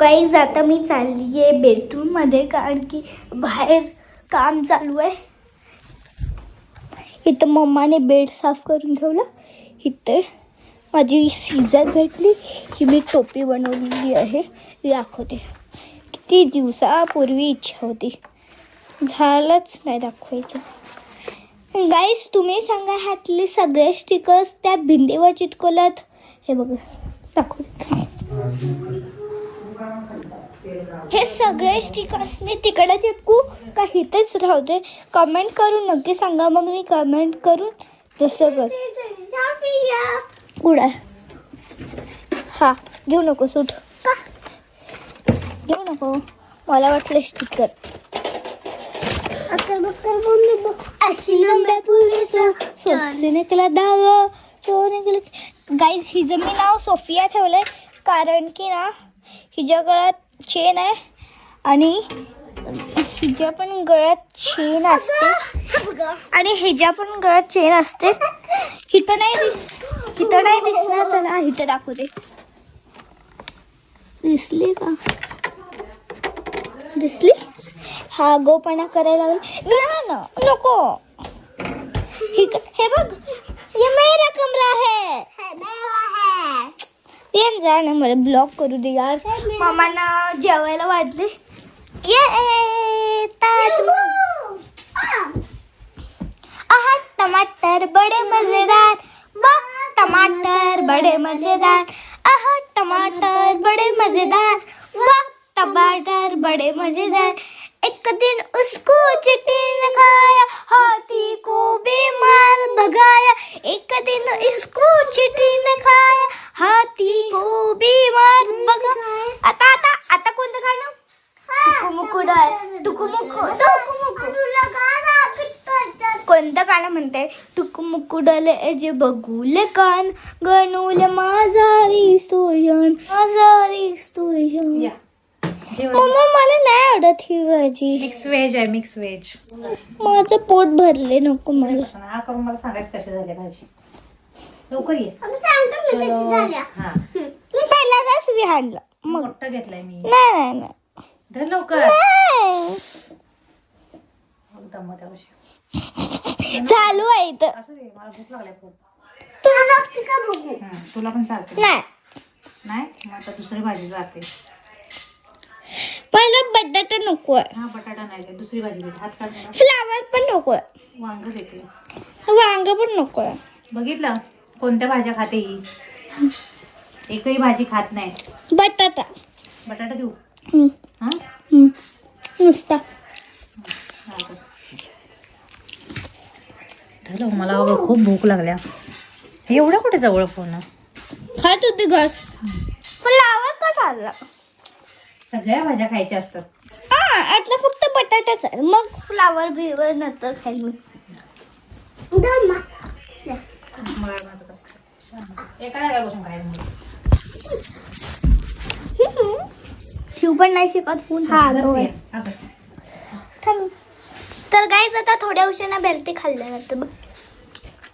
काहीच आता मी चालली आहे बेडरूममध्ये कारण की बाहेर काम चालू आहे. इथं मम्माने बेड साफ करून ठेवलं. इथं माझी सीझर भेटली. ही मी टोपी बनवलेली आहे. दाखवते. किती दिवसापूर्वी इच्छा होती. झालंच नाही दाखवायचं. गाईस तुम्ही सांगा ह्यातले सगळे स्टिकर्स त्या भिंतीवर चिटकवल्यात. हे बघा. दाखवते. हे सगळे स्टिकर्स मी तिकडे चिपकू का इथेच राहू दे. कमेंट करून नक्की सांगा. मग मी कमेंट करून तसं कर. कुठं हा घेऊ नको सूट. का? घेऊ नको. मला वाटलं स्टिकर सोसीने दावा केलं गाईज हिचं मी नाव सोफिया ठेवलंय. कारण की ना हिच्या गळ्यात चेन आहे आणि हिच्या पण गळ्यात चेन असते. आणि हिच्या पण गळ्यात चेन असते. हिथं नाही दिस हिथं नाही दिसणार. चला इथं दाखवते दिसली का? दिसली? हा गोपणा करायला लागला. नको. हे बघ ये मेरा कमरा है येन जा ना मला ब्लॉक करू दे यार. मामांना जेवायला वाढले. ये ताजमहल. आहा टमाटर बड़े मजेदार. वाह टमाटर बड़े मजेदार. आहा टमाटर बड़े मजेदार. वाह टमाटर बड़े मजेदार. एक दिन उसको चिट्टी ने खाया हाथी को बीमार भगाया. एक दिन इसको चिट्टी कोणतं गाणं म्हणते? टुकुमुकू डले जे बघूले कान. गणूल माझारी सोयन. माझारी सोयन. या. जेवण मम्मा मला नाही आवडत ही भाजी. मिक्स व्हेज आहे मिक्स व्हेज. माझं पोट भरले नको मला. हा करून मला सांगायचं कसे झाले भाजी. लवकर ये. चलो. हा. मी पहिल्यांदाच विहानला. मग. मोठं घेतलंय मी. नाही नाही नाही. धर लवकर. चालू आहे इथं. असू दे मला भूक लागली खूप. तुला हं, पण चालते. नाही. नाही? मग आता दुसरी भाजी जाते. पहिलं बटाटा नको आहे. हा बटाटा नाही दे, दुसरी भाजी देते. हात काढ मला. फ्लावर पण नको आहे. वांग देते. वांग पण नको आहे. बघितलं? कोणत्या भाज्या खाते ही? एकही भाजी खात नाही. बटाटा. बटाटा देऊ. नुसता. झालं मला अगं खूप भूक लागल्या. एवढं कुठे जवळ फोन खात होती घास फ्लावर का चालला सगळ्या भाज्या खायच्या असतात. हा आतला फक्त बटाटाच आहे. मग फ्लावर बिवर नंतर खाईल मी? एका जागेवर बसून खायचं. मला. शिव पण नाही शिकत फोन हा. थांब. तर गाईज आता थोड्या उशिरा बेलते खाल्ल्यानंतर बघ